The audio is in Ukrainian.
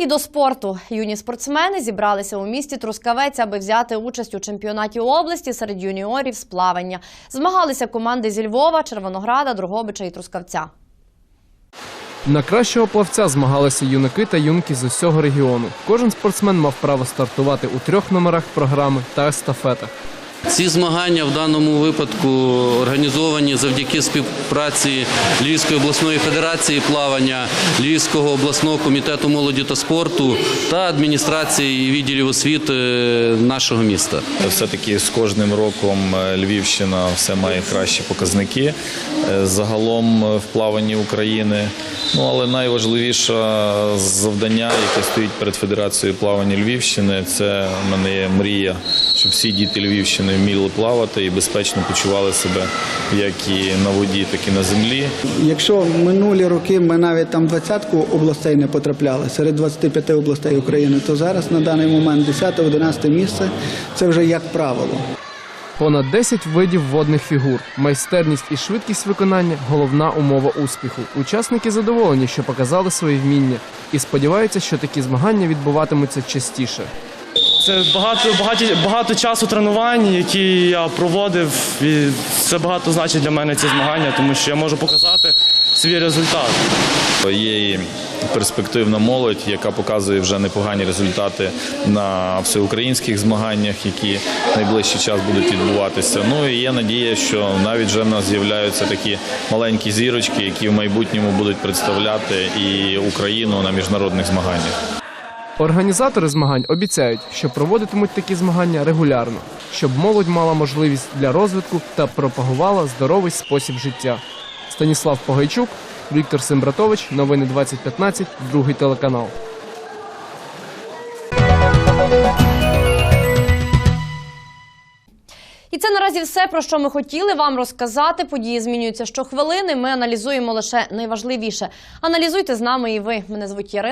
І до спорту юні спортсмени зібралися у місті Трускавець, аби взяти участь у чемпіонаті області серед юніорів з плавання. Змагалися команди зі Львова, Червонограда, Другобича і Трускавця. На кращого плавця змагалися юнаки та юнки з усього регіону. Кожен спортсмен мав право стартувати у трьох номерах програми та естафетах. Ці змагання в даному випадку організовані завдяки співпраці Львівської обласної федерації плавання, Львівського обласного комітету молоді та спорту та адміністрації відділів освіти нашого міста. Все-таки з кожним роком е, Львівщина все має кращі показники е, загалом е, в плаванні України. Ну але найважливіше завдання, яке стоїть перед Федерацією плавання Львівщини, це в мене є мрія, щоб всі діти Львівщини вміли плавати і безпечно почували себе як і на воді, так і на землі. Якщо минулі роки ми навіть там двадцятку областей не потрапляли серед 25 областей України, то зараз на даний момент 10-11 місце це вже як правило. Понад 10 видів водних фігур. Майстерність і швидкість виконання головна умова успіху. Учасники задоволені, що показали свої вміння, і сподіваються, що такі змагання відбуватимуться частіше. Це багато, багато, багато часу тренувань, які я проводив, і це багато значить для мене ці змагання, тому що я можу показати свій результат. Є і перспективна молодь, яка показує вже непогані результати на всеукраїнських змаганнях, які найближчий час будуть відбуватися. Ну і є надія, що навіть вже в нас з'являються такі маленькі зірочки, які в майбутньому будуть представляти і Україну на міжнародних змаганнях. Організатори змагань обіцяють, що проводитимуть такі змагання регулярно, щоб молодь мала можливість для розвитку та пропагувала здоровий спосіб життя. Станіслав Погайчук, Віктор Сембратович, новини 2015, другий телеканал. І це наразі все, про що ми хотіли вам розказати. Події змінюються щохвилини. Ми аналізуємо лише найважливіше. Аналізуйте з нами і ви. Мене звуть Ярина.